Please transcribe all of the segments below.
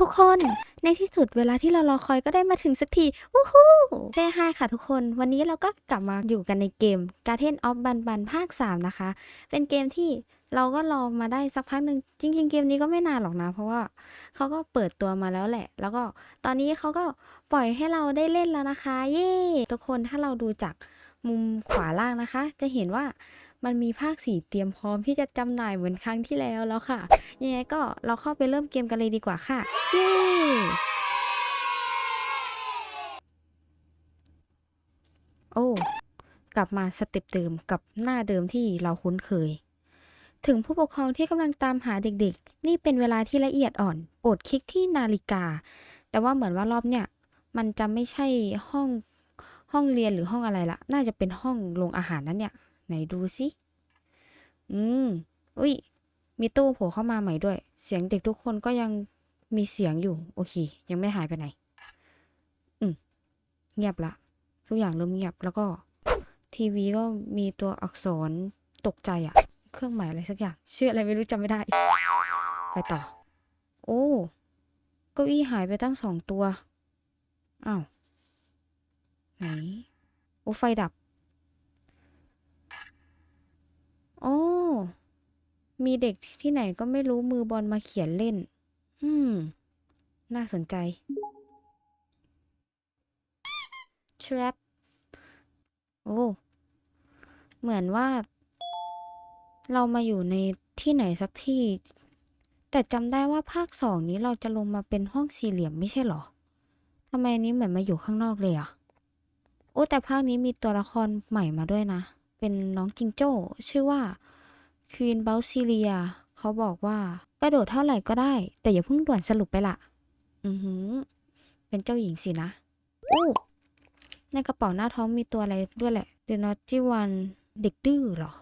ทุกคนในที่สุดเวลาที่เรารอคอยก็ได้มาถึงสักทีวู้ฮู้เฮ้ฮายค่ะทุกคน วันนี้เราก็กลับมาอยู่กันในเกม Guardian of Ban Ban ภาค 3 นะคะ เป็นเกมที่เราก็รอมาได้สักพักหนึ่งจริง ๆ เกมนี้ก็ไม่นานหรอกนะ เพราะว่าเขาก็เปิดตัวมาแล้วแหละ แล้วก็ตอนนี้เขาก็ปล่อยให้เราได้เล่นแล้วนะคะ เย้ทุกคนถ้าเราดูจากมุมขวาล่างนะคะ จะเห็นว่า มันมีภาคสีเตรียมพร้อมที่จะจำหน่ายเหมือนครั้งที่แล้วแล้วค่ะ ยังไงก็เราเข้าไปเริ่มเกมกันเลยดีกว่าค่ะ เย้โอ้กลับมาสเต็ปเดิมกับหน้าเดิมที่เราคุ้นเคย ถึงผู้ปกครองที่กำลังตามหาเด็กๆ นี่เป็นเวลาที่ละเอียดอ่อนโปรดคลิกที่นาฬิกา แต่ว่าเหมือนว่ารอบเนี่ย มันจะไม่ใช่ห้องห้องเรียนหรือห้องอะไรละ น่าจะเป็นห้องโรงอาหารนั่นเนี่ย ไหนดูสิ อืม อุ้ย มีตู้โผล่เข้ามาใหม่ด้วย เสียงเด็กทุกคนก็ยังมีเสียงอยู่ โอเค ยังไม่หายไปไหน อืม เงียบละ ทุกอย่างเริ่มเงียบ แล้วก็ ทีวีก็มีตัวอักษรตกใจอะเครื่องหมายอะไรสักอย่าง ชื่ออะไรไม่รู้จำไม่ได้ ไปต่อ โอ้ เก้าอี้หายไปตั้งสองตัว อ้าว ไหน โอ้ ไฟดับ โอ้ มีเด็กที่ไหนก็ไม่รู้มือบอลมาเขียนเล่น อืม น่าสนใจ trap โอ้ เหมือนว่า เรามาอยู่ในที่ไหนสักที่ แต่จำได้ว่าภาคสองนี้เราจะลงมาเป็นห้องสี่เหลี่ยมไม่ใช่หรอทำไมนี้เหมือนมาอยู่ข้างนอกเลยอะโอ้แต่ภาคนี้มีตัวละครใหม่มาด้วยนะ เป็นน้องจิงโจ้ ชื่อว่า ควีนเบลซิเลียเขาบอกว่ากระโดดเท่าไหร่ก็ได้ แต่อย่าเพิ่งด่วนสรุปไปละอือหือ เป็นเจ้าหญิงสินะอู้ในกระเป๋าหน้าท้องมีตัวอะไรด้วยแหละ The Naughty One เด็กดื้อเหรอ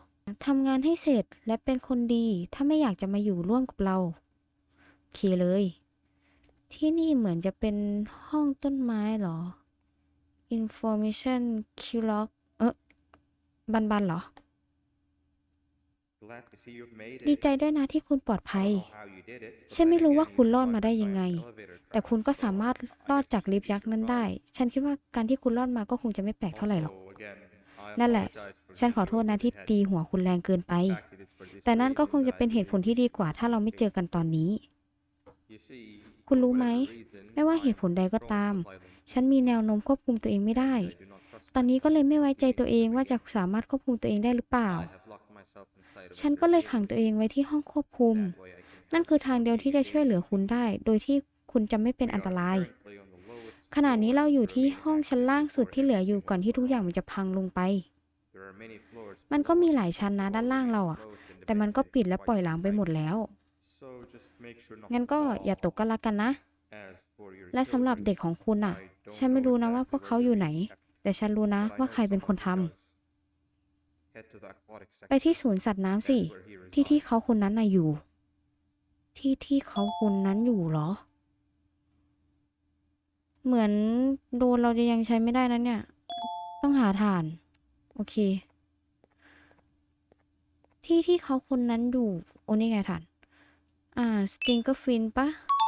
ทำงานให้เสร็จและเป็นคนดี ถ้าไม่อยากจะมาอยู่ร่วมกับเราโอเคเลย ที่นี่เหมือนจะเป็นห้องต้นไม้เหรอ Information q l o g เออบันบันเหรอ ดีใจด้วยนะที่คุณปลอดภัย ฉันไม่รู้ว่าคุณรอดมาได้ยังไง แต่คุณก็สามารถรอดจากลิฟต์ยักษ์นั้นได้ ฉันคิดว่าการที่คุณรอดมาก็คงจะไม่แปลกเท่าไหร่หรอก นั่นแหละ ฉันขอโทษนะที่ตีหัวคุณแรงเกินไป แต่นั่นก็คงจะเป็นเหตุผลที่ดีกว่า ถ้าเราไม่เจอกันตอนนี้ คุณรู้ไหม ไม่ว่าเหตุผลใดก็ตาม ฉันมีแนวโน้มควบคุมตัวเองไม่ได้ ตอนนี้ก็เลยไม่ไว้ใจตัวเองว่าจะสามารถควบคุมตัวเองได้หรือเปล่า ฉันก็เลยขังตัวเองไว้ที่ห้องควบคุม นั่นคือทางเดียวที่จะช่วยเหลือคุณได้ โดยที่คุณจะไม่เป็นอันตราย ขณะนี้เราอยู่ที่ห้องชั้นล่างสุดที่เหลืออยู่ก่อนที่ทุกอย่างมันจะพังลงไป มันก็มีหลายชั้นนะด้านล่างเราอะแต่มันก็ปิดและปล่อยล้างไปหมดแล้ว งั้นก็อย่าตกก็แล้วกันนะ และสำหรับเด็กของคุณอะฉันไม่รู้นะว่าพวกเขาอยู่ไหน แต่ฉันรู้นะว่าใครเป็นคนทำ ไปที่ศูนย์สัตว์น้ำสิ ที่ที่เขาคนนั้นน่ะอยู่ ที่ที่เขาคนนั้นอยู่เหรอ เหมือนโดนเราจะยังใช้ไม่ได้นะเนี่ย ต้องหาฐาน โอเค ที่ที่เขาคนนั้นอยู่ โอ้นี่ไงฐาน อ่า สติงเกอร์ฟินปะ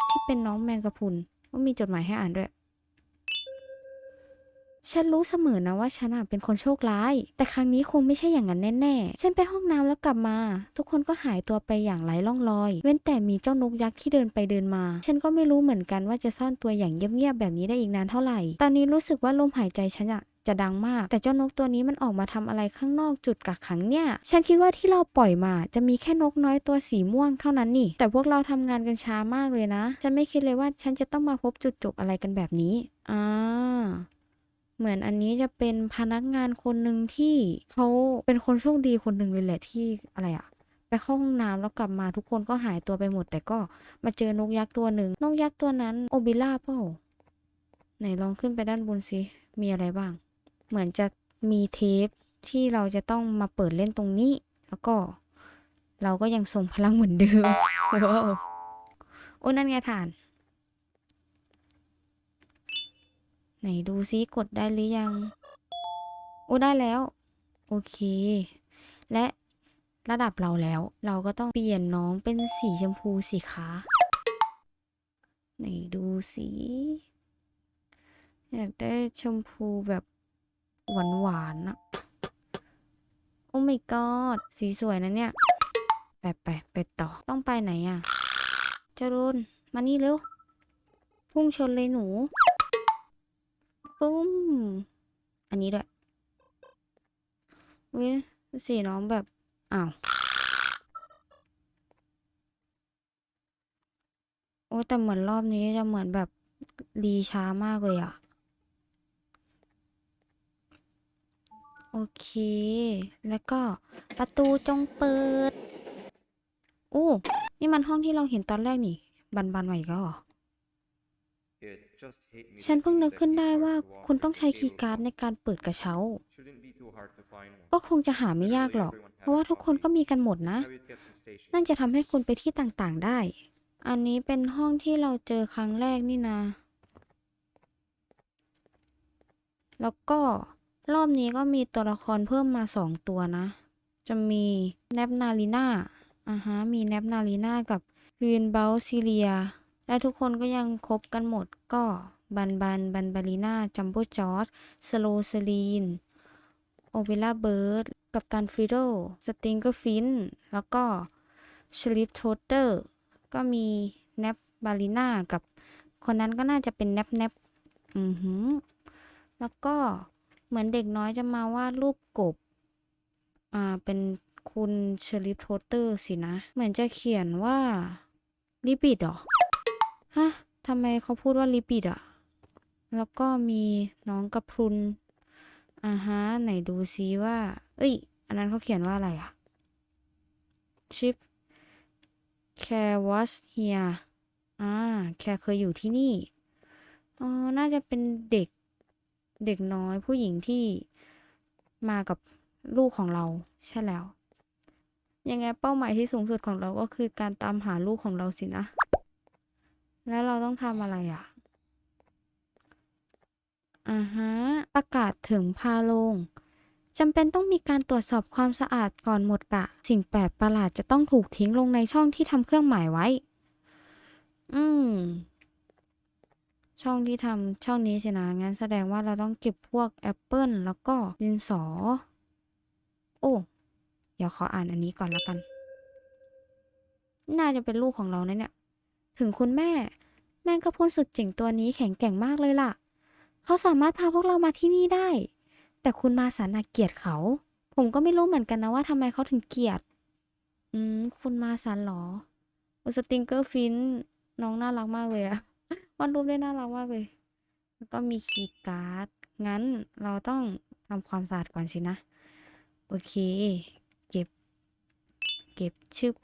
ที่เป็นน้องแมงกะพรุนว่ามีจดหมายให้อ่านด้วย ฉันรู้เสมอนะว่าฉันเป็นคนโชคร้าย แต่ครั้งนี้คงไม่ใช่อย่างนั้นแน่ๆ ฉันไปห้องน้ำแล้วกลับมา ทุกคนก็หายตัวไปอย่างไร้ร่องรอย เว้นแต่มีเจ้านกยักษ์ที่เดินไปเดินมา ฉันก็ไม่รู้เหมือนกันว่าจะซ่อนตัวอย่างเงียบๆแบบนี้ได้อีกนานเท่าไหร่ ตอนนี้รู้สึกว่าลมหายใจฉันอะจะดังมาก แต่เจ้านกตัวนี้มันออกมาทำอะไรข้างนอกจุดกักขังเนี่ย ฉันคิดว่าที่เราปล่อยมา จะมีแค่นกน้อยตัวสีม่วงเท่านั้นนี่ แต่พวกเราทำงานกันช้ามากเลยนะ ฉันไม่คิดเลยว่าฉันจะต้องมาพบจุดจบอะไรกันแบบนี้อ่า เหมือนอันนี้จะเป็นพนักงานคนหนึ่งที่เขาเป็นคนโชคดีคนหนึ่งเลยแหละที่อะไรอะไปเข้าห้องน้ำแล้วกลับมาทุกคนก็หายตัวไปหมด แต่ก็มาเจอนกยักษ์ตัวหนึ่งนกยักษ์ตัวนั้นโอบิล่าเปล่าไหนลองขึ้นไปด้านบนสิมีอะไรบ้าง เหมือนจะมีเทปที่เราจะต้องมาเปิดเล่นตรงนี้ แล้วก็ เราก็ยังทรงพลังเหมือนเดิมว้โอ้นั่นไงฐาน ไหนดูซิกดได้หรือยัง โอ้ได้แล้ว โอเค และระดับเราแล้ว เราก็ต้องเปลี่ยนน้องเป็นสีชมพูสีขาไหนดูสิอยากได้ชมพูแบบหวานหวานอะโอ้ my god สีสวยนะเนี่ย ไปไปไปต่อต้องไปไหนอะเจรุนมานี่เร็ว พุ่งชนเลยหนู ปุ้ม อันนี้ด้วยเว้ยสีน้องแบบ อ้าว โอ้แต่เหมือนรอบนี้จะเหมือนแบบรีช้ามากเลยอะโอเค แล้วก็ประตูจงเปิด โอ้ นี่มันห้องที่เราเห็นตอนแรกนี่ บันบันไหวก็หรอ ฉันเพิ่งนึกขึ้นได้ว่าคุณต้องใช้คีย์การ์ดในการเปิดกระเช้า ก็คงจะหาไม่ยากหรอก เพราะว่าทุกคนก็มีกันหมดนะ นั่นจะทำให้คุณไปที่ต่างๆได้ อันนี้เป็นห้องที่เราเจอครั้งแรกนี่นะ แล้วก็รอบนี้ก็มีตัวละครเพิ่มมาสองตัวนะ จะมีแนบนาลีนาอ่าฮะ มีแนบนาลีนากับควีนเบลซิเลีย และทุกคนก็ยังคบกันหมดก็บันบันบันบาลีนาจัมโบจอร์จสโลสลีนโอเวล่าเบิร์ดกับตันฟริโดสติงเกอร์ฟินแล้วก็ชลิปโทเตอร์ก็มีแนบบาลีนากับคนนั้นก็น่าจะเป็นแนบแนบอือหือแล้วก็เหมือนเด็กน้อยจะมาวาดรูปกบ อ่า เป็นคุณเชลิปโทเตอร์สินะ เหมือนจะเขียนว่าลิปิดหรอ ฮะทำไมเขาพูดว่าลิปิดอะแล้วก็มีน้องกระพรุนอ่าฮะไหนดูซิว่า เอ้ย อันนั้นเขาเขียนว่าอะไรอะชิปแคร์ was here อ่าแคร์เคยอยู่ที่นี่อ๋อน่าจะเป็นเด็กเด็กน้อยผู้หญิงที่มากับลูกของเราใช่แล้ว ยังไงเป้าหมายที่สูงสุดของเราก็คือการตามหาลูกของเราสินะ แล้วเราต้องทำอะไรอะอ่าฮะประกาศถึงพาลงจำเป็นต้องมีการตรวจสอบความสะอาดก่อนหมดกะ สิ่งแปลกประหลาดจะต้องถูกทิ้งลงในช่องที่ทำเครื่องหมายไว้ อืม ช่องที่ทำช่องนี้สินะ งั้นแสดงว่าเราต้องเก็บพวกแอปเปิลแล้วก็ดินสอ โอ้ เดี๋ยวขออ่านอันนี้ก่อนละกัน น่าจะเป็นลูกของเรานะเนี่ย ถึงคุณแม่ แมงกะพรุนสุดเจ๋งตัวนี้แข็งแกร่งมากเลยล่ะ เขาสามารถพาพวกเรามาที่นี่ได้ แต่คุณมาสันเกลียดเขา ผมก็ไม่รู้เหมือนกันนะว่าทำไมเขาถึงเกลียด อืม คุณมาสันเหรออุสติงเกอร์ฟินน้องน่ารักมากเลยอะวาดรูปได้น่ารักมากเลย แล้วก็มีคีย์การ์ด งั้นเราต้องทำความสะอาดก่อนสินะ โอเค เก็บ เก็บชึบ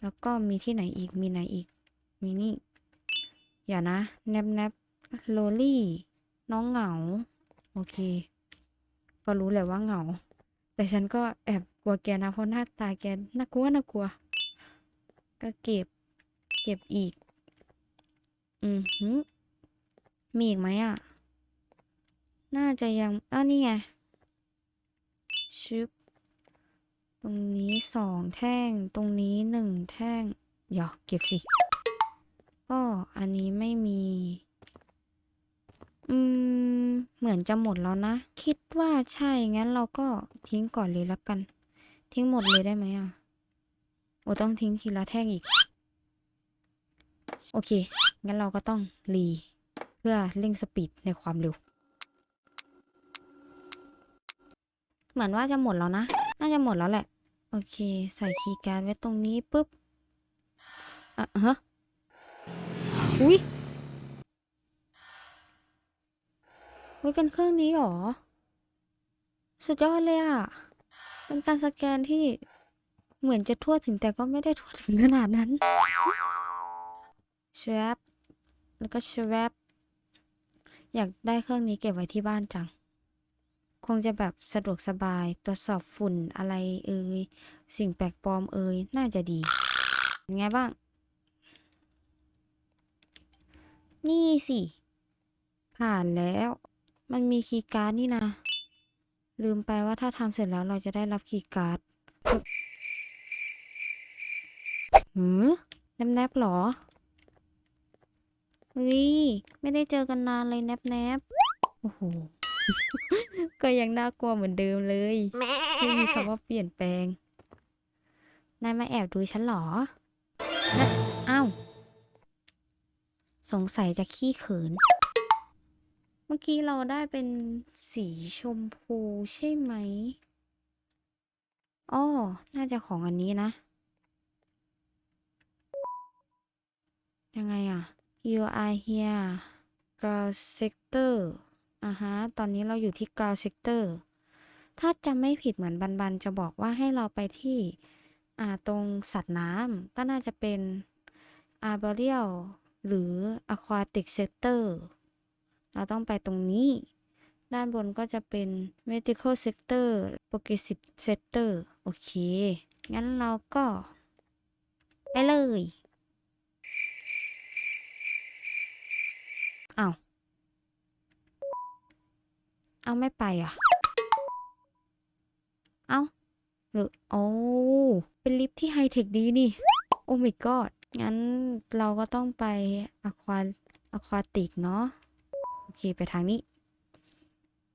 แล้วก็มีที่ไหนอีก มีไหนอีก มีนี่ อย่านะ แนบแนบโลลี่ น้องเหงา โอเค ก็รู้แหละว่าเหงา แต่ฉันก็แอบกลัวแกนะ เพราะหน้าตาแกน่ากลัวน่ากลัว ก็เก็บ เก็บอีก อือหือมีอีกไหมอะ น่าจะยังอ้าวนี่ไงชึบ รงนี้สองแท่ง ตรงนี้หนึ่งแท่งเดี๋ยวเก็บสิ ก็อันนี้ไม่มี อืม เหมือนจะหมดแล้วนะ คิดว่าใช่ งั้นเราก็ทิ้งก่อนเลยแล้วกัน ทิ้งหมดเลยได้ไหมอะ โอ้ต้องทิ้งทีละแท่งอีก โอเค งั้นเราก็ต้องรี เพื่อเร่งสปีดในความเร็ว เหมือนว่าจะหมดแล้วนะ น่าจะหมดแล้วแหละ โอเค ใส่คีย์การ์ดไว้ตรงนี้ปุ๊บอะฮะอุ้ยอุ้ยเป็นเครื่องนี้หรอ สุดยอดเลยอะ เป็นการสแกนที่เหมือนจะทั่วถึงแต่ก็ไม่ได้ทั่วถึงขนาดนั้นชวบแล้วก็ชวบอยากได้เครื่องนี้เก็บไว้ที่บ้านจัง คงจะแบบสะดวกสบายตรวจสอบฝุ่นอะไรเอ่ยสิ่งแปลกปลอมเอ่ยน่าจะดีเป็นไงบ้าง นี่สิ ผ่านแล้ว มันมีคีย์การ์ดนี่นะ ลืมไปว่าถ้าทำเสร็จแล้วเราจะได้รับคีย์การ์ดหือแนบๆหรอเฮ้ยไม่ได้เจอกันนานเลยแนบแนบโอ้โห ก็ยังน่ากลัวเหมือนเดิมเลยไม่มีคำว่าเปลี่ยนแปลงนายมาแอบดูฉันหรอนะอ้าวสงสัยจะขี้เขิน เมื่อกี้เราได้เป็นสีชมพูใช่ไหมอ้อน่าจะของอันนี้นะ ยังไงอะ you are here girl sector อ่าฮะ ตอนนี้เราอยู่ที่ ground sector ถ้าจำไม่ผิดเหมือนบันบันจะบอกว่าให้เราไปที่อ่าตรงสัตว์น้ำก็น่าจะเป็น arboreal หรือ aquatic sector เราต้องไปตรงนี้ ด้านบนก็จะเป็น medical sector progressive sector โอเค งั้นเราก็ ไปเลยเอา เอาไม่ไปอะ เอาหรือโอ้เป็นลิฟที่ไฮเทคดีนี่ โอ้ my god งั้นเราก็ต้องไปอะควาอะควาติกเนาะ โอเค ไปทางนี้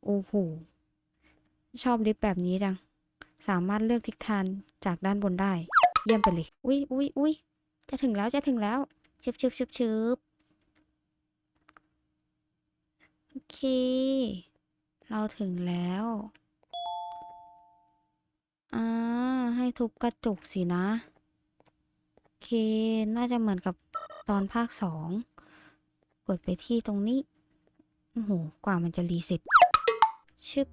โอ้โห ชอบลิฟแบบนี้จัง สามารถเลือกทิศทางจากด้านบนได้ เยี่ยมไปเลย อุ้ยอุ้ยอุ้ยจะถึงแล้ว จะถึงแล้วชึบชึบชึบชึบโอเค เราถึงแล้วอ่าให้ทุบกระจกสินะ โอเค น่าจะเหมือนกับตอนภาคสอง กดไปที่ตรงนี้ โอ้โห กว่ามันจะรีเซ็ตชึบ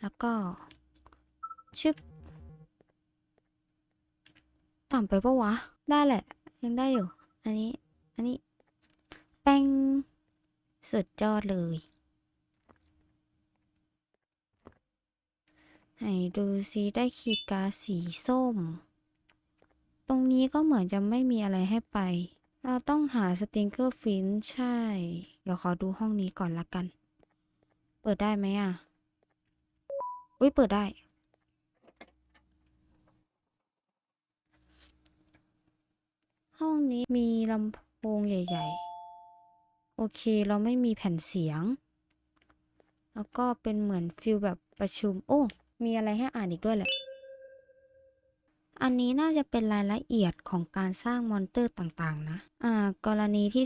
แล้วก็ ชึบ ต่ำไปปะวะ ได้แหละ ยังได้อยู่ อันนี้ อันนี้ แป้ง สุดยอดเลยไหนดูซิได้คีย์การ์ดสีส้ม ตรงนี้ก็เหมือนจะไม่มีอะไรให้ไป เราต้องหาสติงเกอร์ฟินใช่ เดี๋ยวขอดูห้องนี้ก่อนละกัน เปิดได้ไหมอะ อุ้ยเปิดได้ห้องนี้มีลำโพงใหญ่ ๆ โอเค เราไม่มีแผ่นเสียง แล้วก็เป็นเหมือนฟิลแบบประชุม โอ้ มีอะไรให้อ่านอีกด้วยแหละ อันนี้น่าจะเป็นรายละเอียดของการสร้างมอนเตอร์ต่างๆ นะ อ่า กรณีที่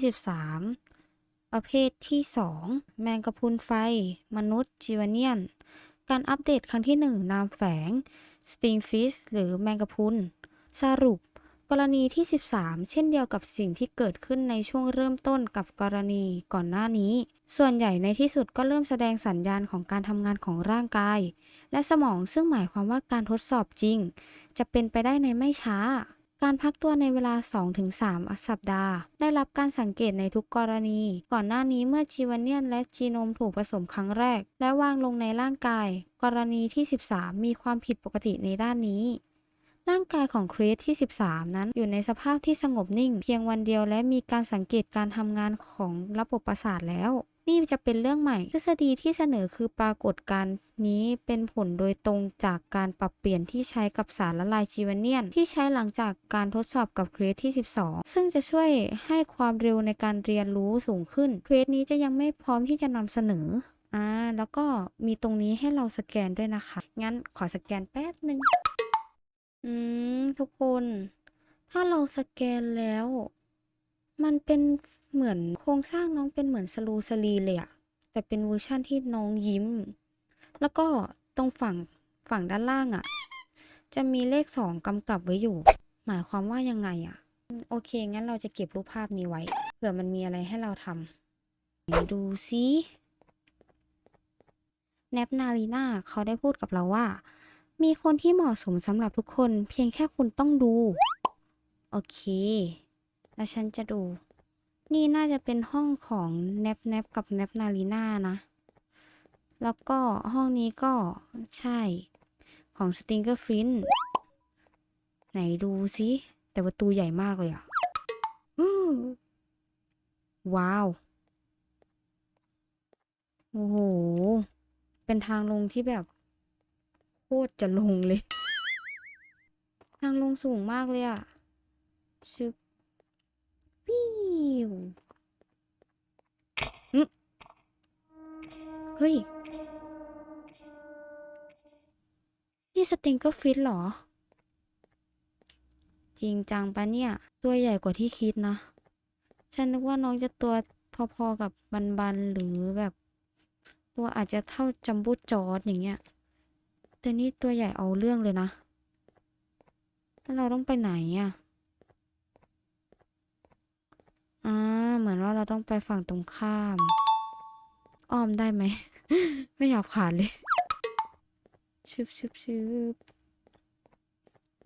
13 ประเภทที่ 2 แมงกะพรุนไฟ มนุษย์จีวเนียน การอัปเดตครั้งที่ 1 นามแฝง สติงฟิชหรือแมงกะพรุน สรุป กรณีที่ 13 เช่นเดียวกับสิ่งที่เกิดขึ้นในช่วงเริ่มต้นกับกรณีก่อนหน้านี้ ส่วนใหญ่ในที่สุดก็เริ่มแสดงสัญญาณของการทำงานของร่างกาย และสมองซึ่งหมายความว่าการทดสอบจริง จะเป็นไปได้ในไม่ช้า การพักตัวในเวลา 2-3 สัปดาห์ ได้รับการสังเกตในทุกกรณี ก่อนหน้านี้เมื่อจีวเนียนและจีโนมถูกผสมครั้งแรก และวางลงในร่างกาย กรณีที่ 13 มีความผิดปกติในด้านนี้ ร่างกายของคริสที่ 13 นั้นอยู่ในสภาพที่สงบนิ่ง เพียงวันเดียวและมีการสังเกตการทำงานของระบบประสาทแล้ว นี่จะเป็นเรื่องใหม่ ทฤษฎีที่เสนอคือปรากฏการณ์นี้เป็นผลโดยตรงจากการปรับเปลี่ยนที่ใช้กับสารละลายจีวเนียน ที่ใช้หลังจากการทดสอบกับเควสที่ 12 ซึ่งจะช่วยให้ความเร็วในการเรียนรู้สูงขึ้นเควสนี้จะยังไม่พร้อมที่จะนำเสนออ่าแล้วก็มีตรงนี้ให้เราสแกนด้วยนะคะ งั้นขอสแกนแป๊บหนึ่ง อืม ทุกคน ถ้าเราสแกนแล้ว มันเป็นเหมือนโครงสร้างน้องเป็นเหมือนสลูสลีเลยอะแต่เป็นเวอร์ชั่นที่น้องยิ้ม แล้วก็ตรงฝั่งฝั่งด้านล่างอะจะมีเลขสองกำกับไว้อยู่ หมายความว่ายังไงอะโอเค งั้นเราจะเก็บรูปภาพนี้ไว้ เผื่อมันมีอะไรให้เราทำไหนดูซิแนปนาลีนาเขาได้พูดกับเราว่า มีคนที่เหมาะสมสำหรับทุกคน เพียงแค่คุณต้องดู โอเค แล้วฉันจะดู นี่น่าจะเป็นห้องของแนบแนบกับแนบนาลีนานะ แล้วก็ห้องนี้ก็ใช่ ของสติงเกอร์ฟรินไหนดูสิแต่ประตูใหญ่มากเลยอะอือว้าว โอ้โห เป็นทางลงที่แบบ ตรจะลงเลย ทางลงสูงมากเลยอะชึบวหึเฮ้ย นี่สติงกอร์ฟิตเหรอ จริงจังปะเนี่ย ตัวใหญ่กว่าที่คิดนะ ฉันนึกว่าน้องจะตัวพอๆกับบันบันๆหรือแบบ ตัวอาจจะเท่าจัมบ้จอร์ดอย่างเงี้ย แต่นี่ตัวใหญ่เอาเรื่องเลยนะ แล้วเราต้องไปไหนอะอ่าเหมือนว่าเราต้องไปฝั่งตรงข้าม อ้อมได้ไหม ไม่อยากผ่านเลย ชึบชึบชึบ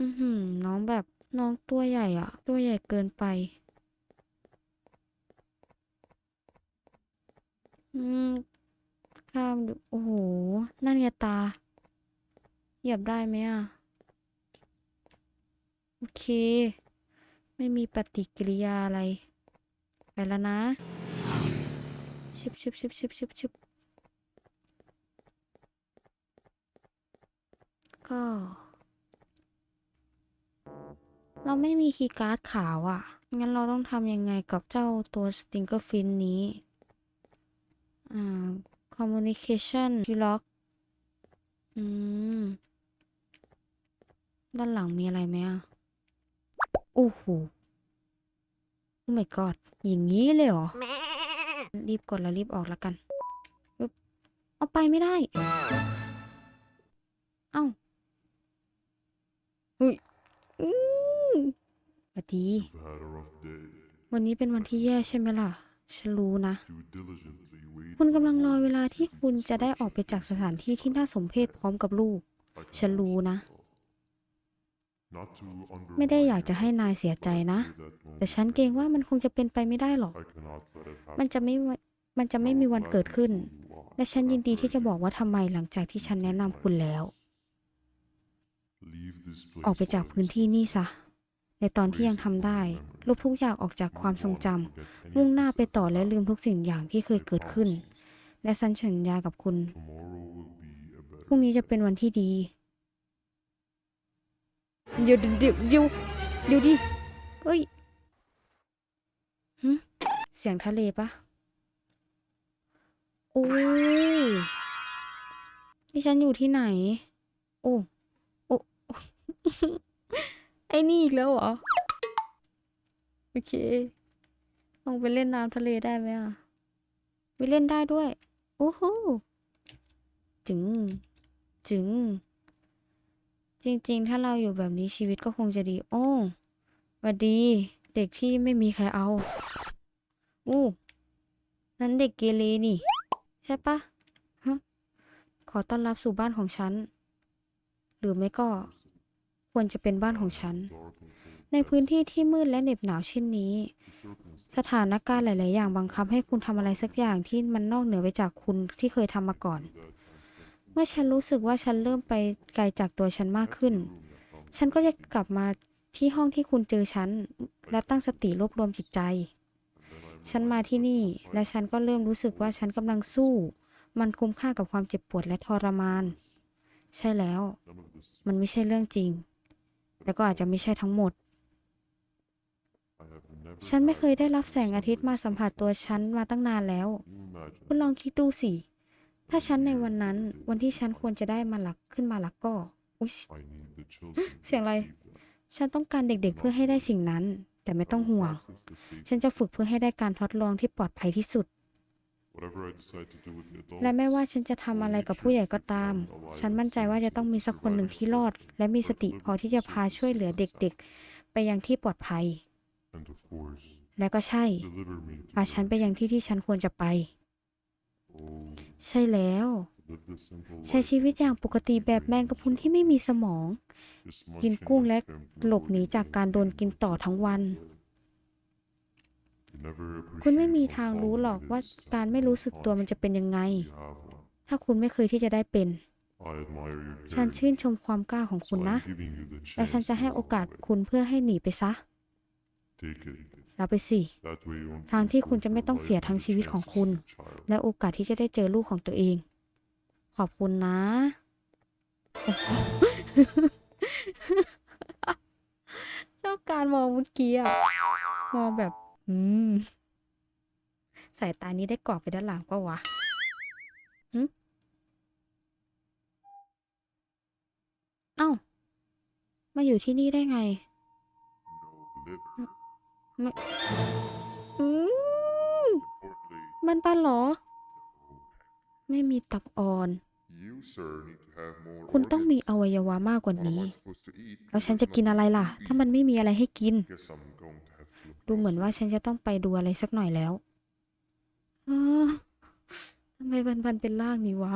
อือหือ น้องแบบน้องตัวใหญ่อะ ตัวใหญ่เกินไป อืม ข้ามดูโอ้โห นั่นไงตา เหยียบได้ไหมอะ โอเค ไม่มีปฏิกิริยาอะไร ไปแล้วนะ ชิบชิบชิบชิบชิบชิบก็ เราไม่มีคีย์การ์ดขาวอะ่ะ งั้นเราต้องทำยังไงกับเจ้าตัวสติงเกอร์ฟินนี้ อ่า communication ที่ล็อก อืม ด้านหลังมีอะไรไหมอะ โอ้โห โอ้ my god อย่างนี้เลยเหรอ รีบกดแล้วรีบออกแล้วกันอึ๊บเอาไปไม่ได้ เอ้าเฮ้ยอืมสวัสดี วันนี้เป็นวันที่แย่ใช่ไหมล่ะ ฉันรู้นะ คุณกำลังรอเวลาที่คุณจะได้ออกไปจากสถานที่ที่น่าสมเพชพร้อมกับลูก ฉันรู้นะ ไม่ได้ undermine อยากจะให้นายเสียใจนะ that moment. แต่ฉันเกรงว่ามันคงจะเป็นไปไม่ได้หรอก I cannot let it happen. มันจะไม่วมันจะไม่มีวันเกิดขึ้น Why? และฉันยินดีที่จะบอกว่าทำไมหลังจากที่ฉันแนะนำคุณแล้ว Leave this place ออกไปจากพื้นที่นี่ซะ ในตอนที่ยังทำได้ ลบทุกอย่างออกจากความทรงจำมุ่งหน้าไปต่อและลืมทุกสิ่งอย่างที่เคยเกิดขึ้น และฉันสัญญากับคุณ Tomorrow will be a พ better รุ่งนี้จะเป็นวันที่ดี เดี๋ยวเดี๋ยวเดี๋ยวเดี๋ยวเดี๋ยวดิเอ้ยหึเสียงทะเลปะโอ้ยนี่ฉันอยู่ที่ไหน โอ้โอ้ไอ้นี่อีกแล้วเหรอ โอเคลงไปเล่นน้ำทะเลได้ไหมอะไปเล่นได้ด้วย โอ้โหจึง จึง จริง ๆ ถ้าเราอยู่แบบนี้ชีวิตก็คงจะดี โอ้วัดดี เด็กที่ไม่มีใครเอา อู้ นั้นเด็กเกเรนี่ ใช่ปะฮะขอต้อนรับสู่บ้านของฉัน หรือไม่ก็ ควรจะเป็นบ้านของฉัน ในพื้นที่ที่มืดและเหน็บหนาวเช่นนี้ สถานการณ์หลาย ๆ อย่างบังคับให้คุณทำอะไรสักอย่างที่มันนอกเหนือไปจากคุณที่เคยทำมาก่อน มื่อฉันรู้สึกว่าฉันเริ่มไปไกลจากตัวฉันมากขึ้น ฉันก็จะกลับมาที่ห้องที่คุณเจอฉัน และตั้งสติรวบรวมจิตใจ ฉันมาที่นี่ และฉันก็เริ่มรู้สึกว่าฉันกำลังสู้ มันคุ้มค่ากับความเจ็บปวดและทรมาน ใช่แล้ว มันไม่ใช่เรื่องจริง แต่ก็อาจจะไม่ใช่ทั้งหมด ฉันไม่เคยได้รับแสงอาทิตย์มาสัมผัสตัวฉันมาตั้งนานแล้ว คุณลองคิดดูสิ ถ้าฉันในวันนั้นวันที่ฉันควรจะได้มาหลักขึ้นมาหลักก็อุ๊ยเสียงอะไร ฉันต้องการเด็กๆเพื่อให้ได้สิ่งนั้น แต่ไม่ต้องห่วง ฉันจะฝึกเพื่อให้ได้การทดลองที่ปลอดภัยที่สุด และไม่ว่าฉันจะทำอะไรกับผู้ใหญ่ก็ตาม ฉันมั่นใจว่าจะต้องมีสักคนหนึ่งที่รอด และมีสติพอที่จะพาช่วยเหลือเด็กๆ ไปยังที่ปลอดภัย และก็ใช่พาฉันไปยังที่ที่ฉันควรจะไป ใช่แล้ว live this simple ใช้ life ชีวิตอย่างปกติแบบแมงกะพรุนที่ไม่มีสมอง just กิน munching กุ้งและ on shrimp หลบหนี before จากการโดนกินต่อทั้งวัน you never คุณไม่ appreciate มี how ทางรู้ falling หรอก it ว่า is การไม่รู้สึกตัวมันจะเป็นยังไง you have one. ถ้าคุณไม่เคยที่จะได้เป็น I admire your ฉัน courage, ชื่นชมความกล้าของ so คุณ I'm นะ giving you the และฉัน chance จะ to ให้ walk โอกาส away. คุณเพื่อให้หนีไปซะ Take it. แล้วไปสิ That way you won't ทาง feel ที่คุณ both จะไม่ your ต้อง life เสีย and ทั้ง the ชีวิตของ chances คุณ of a child. และโอกาสที่จะได้เจอลูกของตัวเอง ขอบคุณนะ ชอบการมองเมื่อกี้อะมองแบบ อืมสายตานี้ได้กรอบไปด้านหลังปะวะหึเอ้า มาอยู่ที่นี่ได้ไง No liver. อืมมันปันเหรอ ไม่มีตับอ่อน คุณต้องมีอวัยวะมากกว่านี้ แล้วฉันจะกินอะไรล่ะ ถ้ามันไม่มีอะไรให้กิน ดูเหมือนว่าฉันจะต้องไปดูอะไรสักหน่อยแล้วทำไมบันบันเป็นร่างนี้วะ